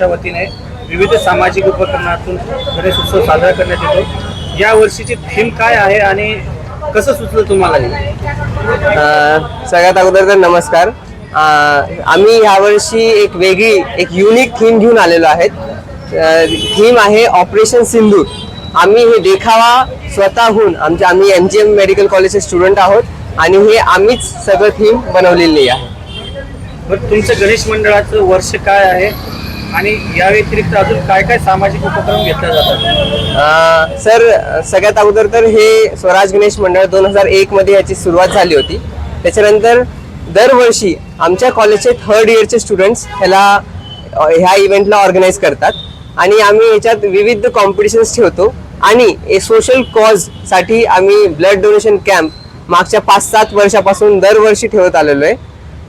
च्या वतीने विविध सामाजिक उपक्रमातून गणेश उत्सव साजरा करण्यात येतो. या वर्षीची थीम काय आहे आणि कसं सुचलं तुम्हाला? हे? अ, सगळ्यात अगोदर तर नमस्कार. अ, आम्ही ह्यावर्षी एक वेगळी एक युनिक थीम घेऊन आलेलो आहेत. थीम आहे ऑपरेशन सिंदूर आम्ही हे देखावा स्वतःहून आमच्या आम्ही एम जी एम मेडिकल कॉलेजचे स्टुडंट आहोत आणि हे आम्हीच सगळं थीम बनवलेली आहे. बरं तुमचं गणेश मंडळाचं वर्ष काय आहे? आणि या व्यतिरिक्त अजून काय काय सामाजिक उपक्रम घेतले जातात? सर सगळ्यात अगोदर तर हे स्वराज गणेश मंडळ दोन हजार एक मध्ये याची सुरुवात झाली होती. त्याच्यानंतर दरवर्षी आमच्या कॉलेजचे थर्ड इयरचे स्टुडंट्स ह्याला ह्या इव्हेंटला ऑर्गनाईज करतात. आणि आम्ही याच्यात विविध कॉम्पिटिशन्स ठेवतो. आणि सोशल कॉजसाठी आम्ही ब्लड डोनेशन कॅम्प मागच्या पाच सात वर्षापासून दरवर्षी ठेवत आलेलो आहे.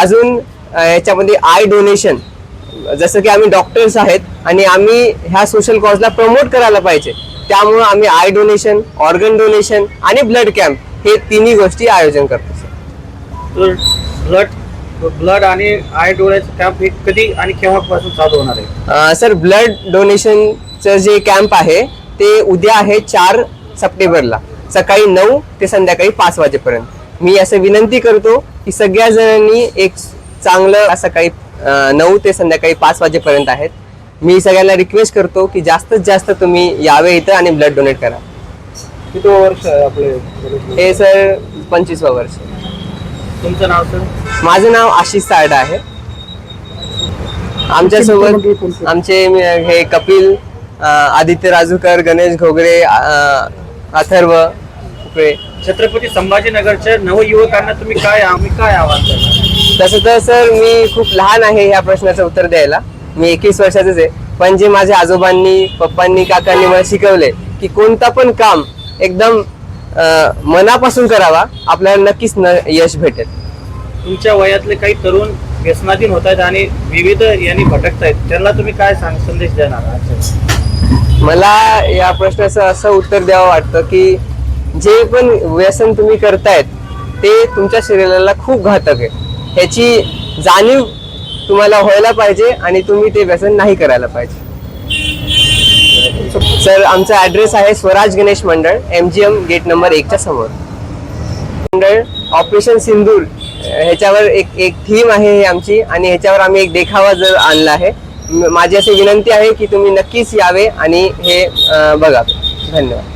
अजून याच्यामध्ये आय डोनेशन जसं की आम्ही डॉक्टर्स आहेत आणि आम्ही ह्या सोशल कॉजला प्रमोट करायला पाहिजे. त्यामुळं आम्ही आय डोनेशन ऑर्गन डोनेशन आणि ब्लड कॅम्प हे तिन्ही गोष्टी आयोजन करतो सर ब्लड ब्लड आणि आय डोळ्याचं कॅम्प हे कधी आणि केव्हापासून चालू होणार आहे? सर ब्लड डोनेशनचं जे कॅम्प आहे ते उद्या आहे चार सप्टेंबरला. सकाळी नऊ ते संध्याकाळी पाच वाजेपर्यंत. मी असं विनंती करतो की सगळ्या जणांनी एक चांगलं सकाळी नऊ ते संध्याकाळी पाच वाजेपर्यंत आहेत. मी सगळ्यांना रिक्वेस्ट करतो की जास्तीत जास्त तुम्ही यावे इथं आणि ब्लड डोनेट करा. किती वर्ष आहे आपले? हे सर पंचवीसवा वर्ष. तुमचं नाव सर? माझं नाव आशिष सारडा आहे. आमच्यासोबत आमचे हे कपिल आदित्य राजूकर गणेश घोगरे अथर्व छत्रपती संभाजीनगरच्या नवयुवकांना तुम्ही काय आम्ही काय आवाहन करणार? तसं तर सर मी खूप लहान आहे ह्या प्रश्नाचं उत्तर द्यायला. मी एकवीस वर्षाचंच आहे. पण जे माझ्या आजोबांनी पप्पांनी काकांनी मला शिकवले की कोणता पण काम एकदम मनापासून करावा आपल्याला नक्कीच न यश भेटेल. तुमच्या वयातले काही तरुण व्यसनाधीन होत आहेत आणि विविध यांनी भटकत आहेत त्यांना तुम्ही काय सांग संदेश देणार? मला या प्रश्नाचं असं उत्तर द्यावं वाटतं की जे पण व्यसन तुम्ही करतायत ते तुमच्या शरीराला खूप घातक आहे. ह्याची जाणीव तुम्हाला व्हायला पाहिजे आणि तुम्ही ते व्यसन नाही करायला पाहिजे. सर आमचा ॲड्रेस आहे स्वराज गणेश मंडळ M G M gate number एकच्या समोर. मंडळ ऑपरेशन सिंदूर ह्याच्यावर एक एक थीम आहे ही आमची आणि ह्याच्यावर आम्ही एक देखावा जर आणला आहे. माझी अशी विनंती आहे की तुम्ही नक्कीच यावे आणि हे बघा. धन्यवाद.